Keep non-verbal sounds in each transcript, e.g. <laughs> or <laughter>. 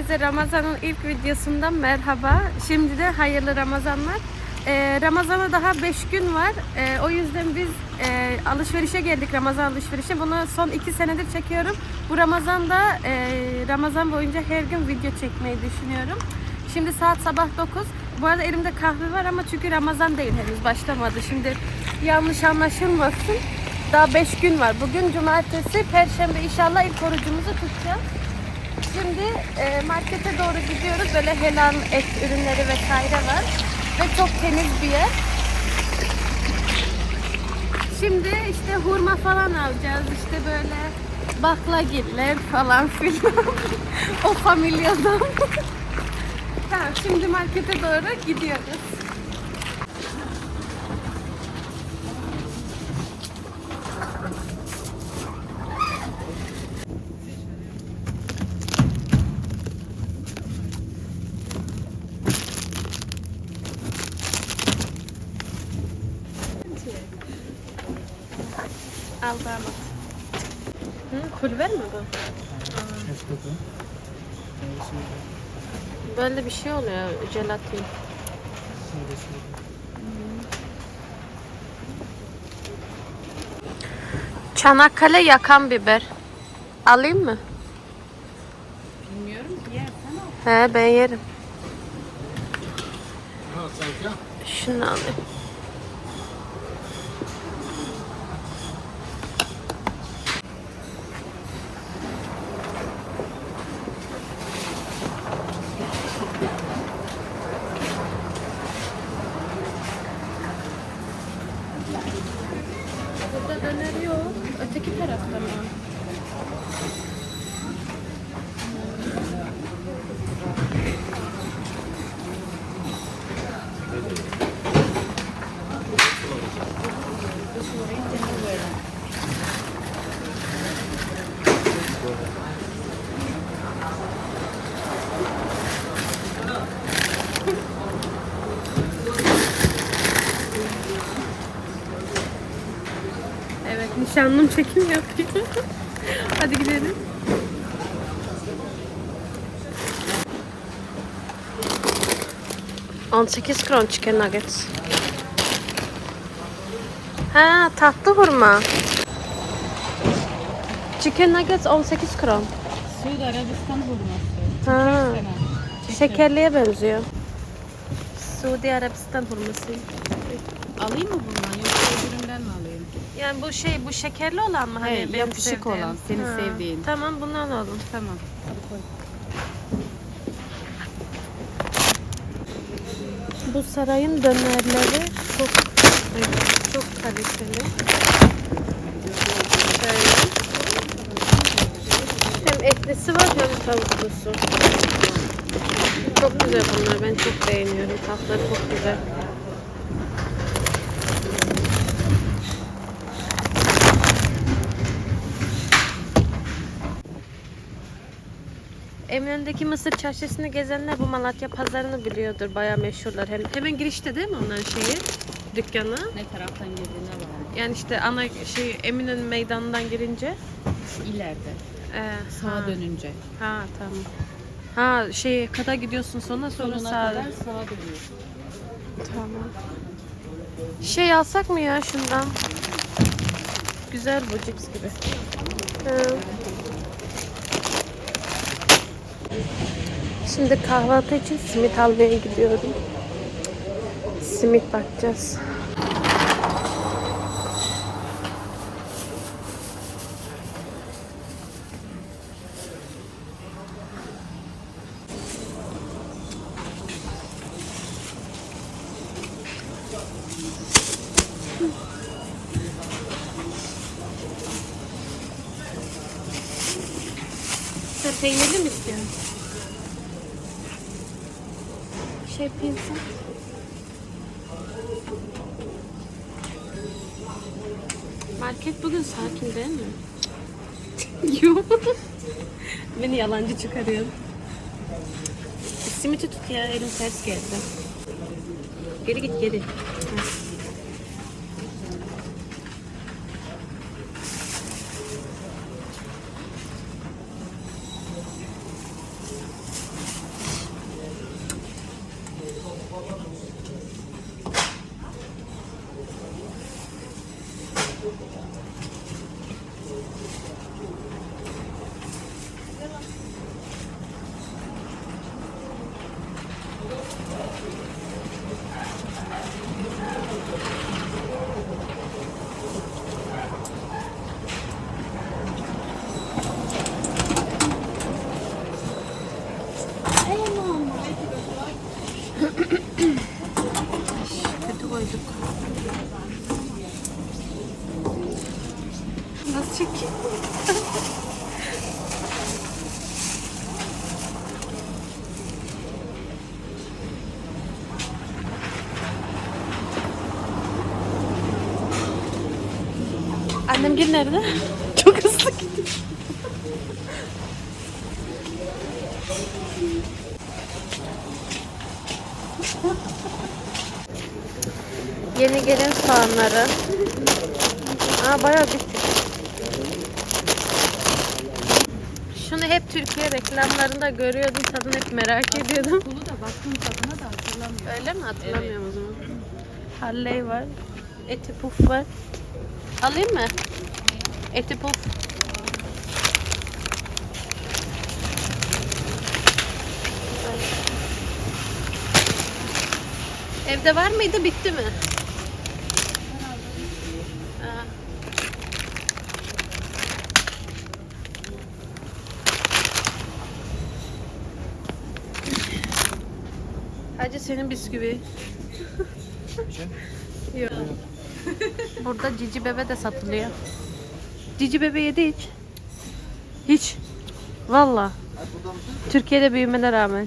Herkese Ramazan'ın ilk videosundan merhaba. Şimdi de hayırlı Ramazanlar. Ee, Ramazan'a daha 5 gün var. Ee, o yüzden biz e, alışverişe geldik Ramazan alışverişe. Bunu son 2 senedir çekiyorum. Bu Ramazan'da e, Ramazan boyunca her gün video çekmeyi düşünüyorum. Şimdi saat sabah 9. Bu arada elimde kahve var ama çünkü Ramazan değil henüz başlamadı. Şimdi yanlış anlaşılmasın. Daha 5 gün var. Bugün cumartesi, perşembe inşallah ilk orucumuzu tutacağız. Şimdi e, markete doğru gidiyoruz. Böyle helal et ürünleri vesaire var. Ve çok temiz bir yer. Şimdi işte hurma falan alacağız. İşte böyle baklagiller falan filan. <laughs> o familyadan. <laughs> tamam şimdi markete doğru gidiyoruz. Al damat. Hı, pulver mi bu? Böyle bir şey oluyor jelatin. Çanakkale yakan biber. Alayım mı? Bilmiyorum ki yersen. He ben yerim. Ha, salça. Şunu alayım. Burada döner yok. Öteki tarafta mı? Evet nişanlım çekim yapıyor. Hadi gidelim. On sekiz kron chicken nuggets. Ha tatlı hurma. Chicken nuggets 18 kron. Suudi Arabistan hurması. Ha. Şekerliye benziyor. Suudi Arabistan hurması. Alayım mı bundan yoksa öbüründen mi alayım? Yani bu şey bu şekerli olan mı? Hani benim yapışık sevdiğim? olan, senin sevdiğin. Tamam bundan alalım. Tamam. Hadi koy. Bu sarayın dönerleri çok evet, çok kaliteli. Şöyle. Hem etlisi var hem tavuklusu. Çok güzel bunlar. Ben çok beğeniyorum. Tatları çok güzel. Eminönü'ndeki Mısır çarşısını gezenler bu Malatya pazarını biliyordur. Bayağı meşhurlar. Hem, hemen girişte değil mi onların şeyi? Dükkanı. Ne taraftan girdiğine bağlı. Yani işte ana şey Eminönü meydanından girince. İleride. Ee, Sağa ha. dönünce. Ha tamam. Ha şey kadar gidiyorsun sonra sonra Sonuna sağa. kadar sağa dönüyorsun. Tamam. Şey alsak mı ya şundan? Güzel bu cips gibi. Ha. Şimdi kahvaltı için simit almaya gidiyorum. Simit bakacağız. Sen peynirli mi istiyorsun? Şey pizza. Market bugün sakin değil mi? <laughs> Yok. Beni yalancı çıkarıyor. Simiti tut ya elim ters geldi. Geri git geri. Kötü koyduk. Nasıl çekeyim? Annem gel nerede? <laughs> Çok hızlı gidiyor. Yeni gelen soğanları. Aa bayağı büyük. Şunu hep Türkiye reklamlarında görüyordum. Tadını hep merak ediyordum. Kulu da baktım tadına da hatırlamıyorum. Öyle mi? Hatırlamıyorum o zaman. Halley var. Eti puf var. Alayım mı? Eti puf. Evde var mıydı? Bitti mi? Aa. Hacı senin bisküvi. Yok. <laughs> Burada cici bebe de satılıyor. Cici bebe yedi hiç. Hiç. Valla. Türkiye'de büyümene rağmen.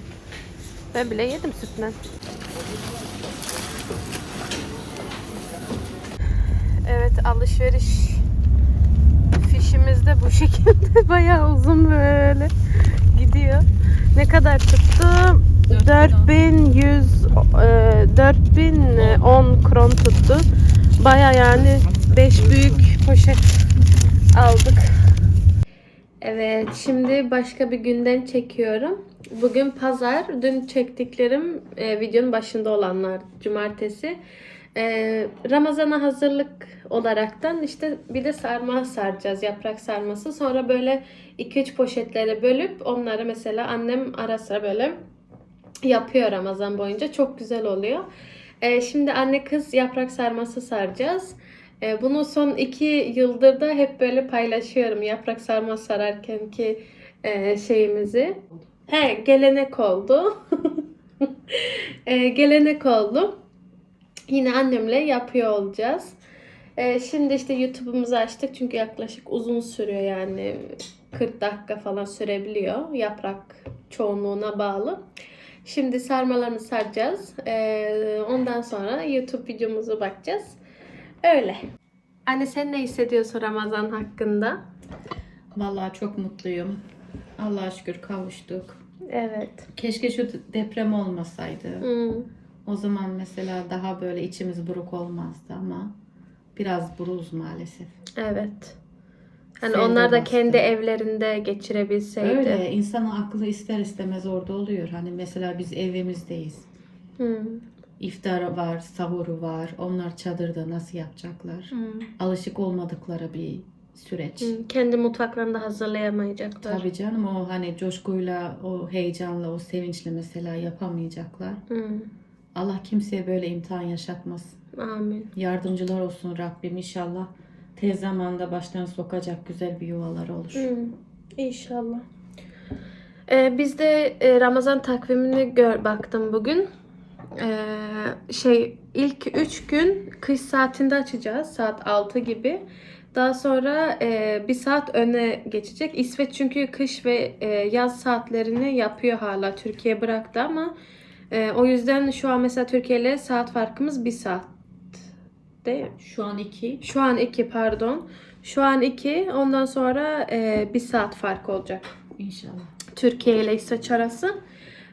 Ben bile yedim sütten. Evet alışveriş fişimiz de bu <laughs> şekilde bayağı uzun böyle gidiyor. Ne kadar tuttu? 4100 e, 4010 kron tuttu. Baya yani 5 büyük poşet aldık. Evet, şimdi başka bir günden çekiyorum. Bugün pazar. Dün çektiklerim e, videonun başında olanlar cumartesi. E, Ramazana hazırlık olaraktan işte bir de sarma saracağız. Yaprak sarması. Sonra böyle 2-3 poşetlere bölüp onları mesela annem ara sıra böyle yapıyor Ramazan boyunca. Çok güzel oluyor. Ee, şimdi anne kız yaprak sarması saracağız. Ee, bunu son iki yıldır da hep böyle paylaşıyorum. Yaprak sarması sararken ki e, şeyimizi. He gelenek oldu. Ee, <laughs> gelenek oldu. Yine annemle yapıyor olacağız. Ee, şimdi işte YouTube'umuzu açtık çünkü yaklaşık uzun sürüyor yani 40 dakika falan sürebiliyor. Yaprak çoğunluğuna bağlı. Şimdi sarmalarını saracağız. Ee, ondan sonra YouTube videomuzu bakacağız. Öyle. Anne sen ne hissediyorsun Ramazan hakkında? Vallahi çok mutluyum. Allah'a şükür kavuştuk. Evet. Keşke şu deprem olmasaydı. Hmm. O zaman mesela daha böyle içimiz buruk olmazdı ama biraz buruz maalesef. Evet. Hani onlar da bastı. kendi evlerinde geçirebilseydi. Öyle insanın aklı ister istemez orada oluyor. Hani mesela biz evimizdeyiz. Hmm. İftarı var, sahuru var. Onlar çadırda nasıl yapacaklar? Hmm. Alışık olmadıkları bir süreç. Hmm. Kendi mutfaklarında hazırlayamayacaklar. Tabii canım o hani coşkuyla, o heyecanla, o sevinçle mesela yapamayacaklar. Hmm. Allah kimseye böyle imtihan yaşatmasın. Amin. Yardımcılar olsun Rabbim inşallah. Tez zamanda başlarını sokacak güzel bir yuvaları olur. Hmm. İnşallah. Ee, biz de e, Ramazan takvimini gör baktım bugün. Ee, şey ilk 3 gün kış saatinde açacağız saat 6 gibi. Daha sonra e, bir saat öne geçecek. İsveç çünkü kış ve e, yaz saatlerini yapıyor hala. Türkiye bıraktı ama e, o yüzden şu an mesela Türkiye ile saat farkımız bir saat. Değil mi? Şu an iki. Şu an 2 pardon. Şu an 2 ondan sonra e, bir saat fark olacak. İnşallah. Türkiye ile İsveç arası.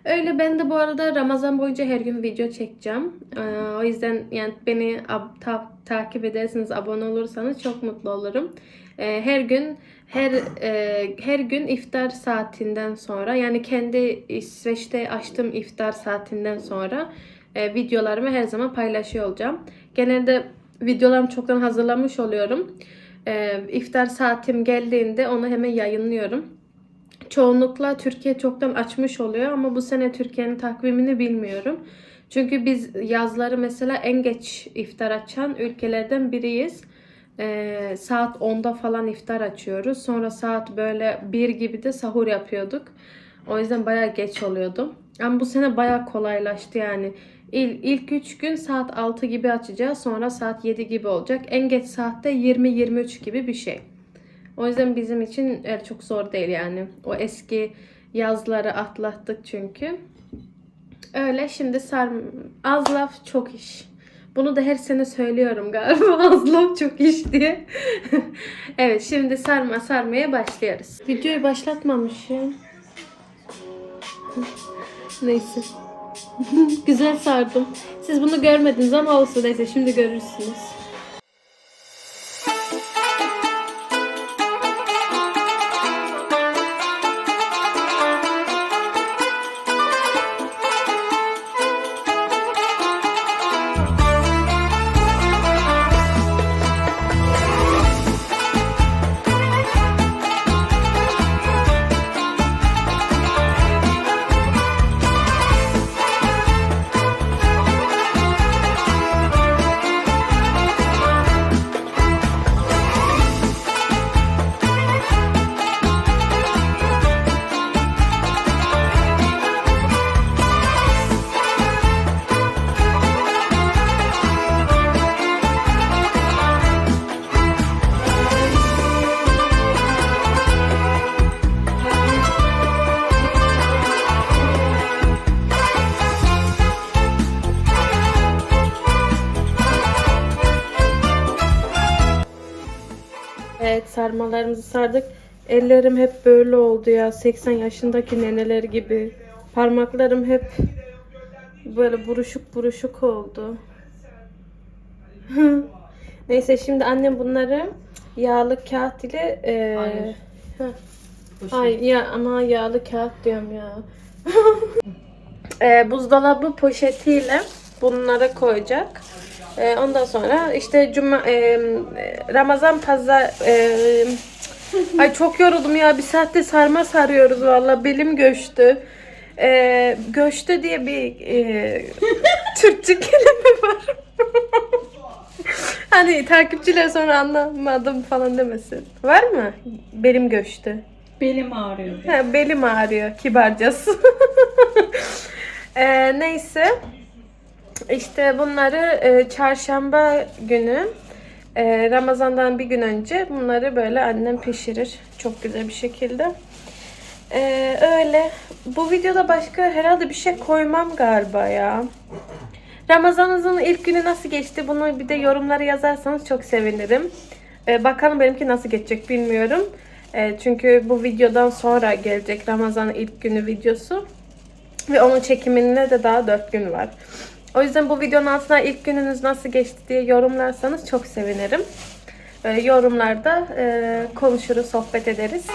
Öyle ben de bu arada Ramazan boyunca her gün video çekeceğim. Ee, o yüzden yani beni ta- takip ederseniz, abone olursanız çok mutlu olurum. Ee, her gün her e, her gün iftar saatinden sonra yani kendi İsveç'te açtığım iftar saatinden sonra e, videolarımı her zaman paylaşıyor olacağım. Genelde videolarımı çoktan hazırlamış oluyorum. Ee, iftar saatim geldiğinde onu hemen yayınlıyorum çoğunlukla Türkiye çoktan açmış oluyor ama bu sene Türkiye'nin takvimini bilmiyorum. Çünkü biz yazları mesela en geç iftar açan ülkelerden biriyiz. Ee, saat 10'da falan iftar açıyoruz. Sonra saat böyle 1 gibi de sahur yapıyorduk. O yüzden bayağı geç oluyordu. Ama bu sene bayağı kolaylaştı yani. İl, ilk 3 gün saat 6 gibi açacağız. Sonra saat 7 gibi olacak. En geç saatte 20-23 gibi bir şey. O yüzden bizim için öyle çok zor değil yani. O eski yazları atlattık çünkü. Öyle şimdi sarm az laf çok iş. Bunu da her sene söylüyorum galiba <laughs> az laf çok iş diye. <laughs> evet şimdi sarma sarmaya başlıyoruz. Videoyu başlatmamışım. <laughs> Neyse. Güzel sardım. Siz bunu görmediniz ama olsun neyse şimdi görürsünüz. Evet sarmalarımızı sardık. Ellerim hep böyle oldu ya. 80 yaşındaki neneler gibi. Parmaklarım hep böyle buruşuk buruşuk oldu. <laughs> Neyse şimdi annem bunları yağlı kağıt ile e, Hayır. Bu şey. Ay ya ama yağlı kağıt diyorum ya. <laughs> e, buzdolabı poşetiyle bunlara koyacak. E, ondan sonra işte cuma e, Ramazan pazar e, Ay çok yoruldum ya. Bir saatte sarma sarıyoruz valla. Belim göçtü. E, göçtü diye bir e, <laughs> Türkçe kelime var. <laughs> hani takipçiler sonra anlamadım falan demesin. Var mı? Belim göçtü. Belim ağrıyor. He, belim ağrıyor kibarcası. <laughs> Ee, neyse. İşte bunları e, çarşamba günü e, Ramazan'dan bir gün önce bunları böyle annem pişirir. Çok güzel bir şekilde. Ee, öyle. Bu videoda başka herhalde bir şey koymam galiba ya. Ramazanınızın ilk günü nasıl geçti? Bunu bir de yorumlara yazarsanız çok sevinirim. Ee, bakalım benimki nasıl geçecek bilmiyorum. Ee, çünkü bu videodan sonra gelecek Ramazan'ın ilk günü videosu. Ve onun çekiminde de daha 4 gün var. O yüzden bu videonun altına ilk gününüz nasıl geçti diye yorumlarsanız çok sevinirim. Böyle yorumlarda e, konuşuruz, sohbet ederiz.